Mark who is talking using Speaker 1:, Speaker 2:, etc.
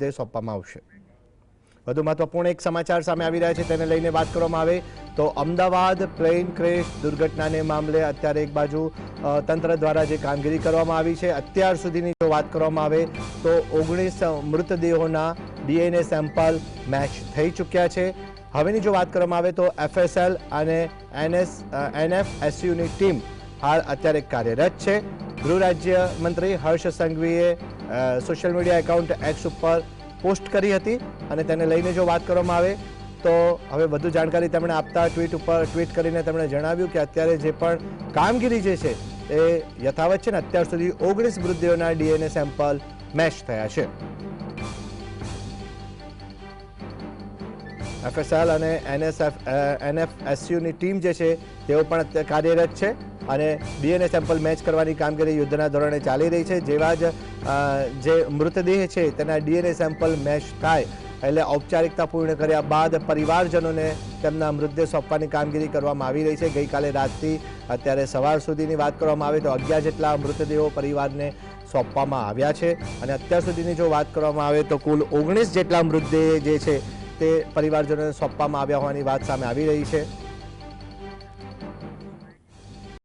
Speaker 1: તે સોંપવામાં આવશે. વધુ મહત્વપૂર્ણ એક સમાચાર સામે આવી રહ્યા છે, તેને લઈને વાત કરવામાં આવે તો અમદાવાદ પ્લેન ક્રેશ દુર્ઘટનાને મામલે અત્યારે એક બાજુ તંત્ર દ્વારા જે કામગીરી કરવામાં આવી છે, અત્યાર સુધીની જો વાત કરવામાં આવે તો ઓગણીસ મૃતદેહોના ડીએનએ સેમ્પલ મેચ થઈ ચૂક્યા છે. હવેની જો વાત કરવામાં આવે તો એફએસએલ અને એનએસ એનએફએસયુની ટીમ હાલ અત્યારે કાર્યરત છે. ગૃહ રાજ્ય મંત્રી હર્ષ સંઘવીએ સોશિયલ મીડિયા એકાઉન્ટ એક્સ ઉપર પોસ્ટ કરી હતી અને તેને લઈને જો વાત કરવામાં આવે તો હવે વધુ જાણકારી તેમણે આપતા ટ્વીટ ઉપર ટ્વીટ કરીને તેમણે જણાવ્યું કે અત્યારે જે પણ કામગીરી જે છે એ યથાવત છે ને, અત્યાર સુધી ઓગણીસ મૃતદેહોના ડીએનએ સેમ્પલ મેચ થયા છે. એફએસએલ અને એનએસએફ એનએફએસયુની ટીમ જે છે તેઓ પણ કાર્યરત છે. અને ડીએનએ સેમ્પલ મેચ કરવાની કામગીરી યુદ્ધના ધોરણે ચાલી રહી છે. જેવા જ જે મૃતદેહ છે તેના ડીએનએ સેમ્પલ મેચ થાય એટલે ઔપચારિકતા પૂર્ણ કર્યા બાદ પરિવારજનોને તેમના મૃતદેહ સોંપવાની કામગીરી કરવામાં આવી રહી છે. ગઈકાલે રાતથી અત્યારે સવાર સુધીની વાત કરવામાં આવે તો અગિયાર જેટલા મૃતદેહો પરિવારને સોંપવામાં આવ્યા છે. અને અત્યાર સુધીની જો વાત કરવામાં આવે તો કુલ ઓગણીસ જેટલા મૃતદેહ જે છે તે પરિવારજનોને સોંપવામાં આવ્યા હોવાની વાત સામે આવી રહી છે.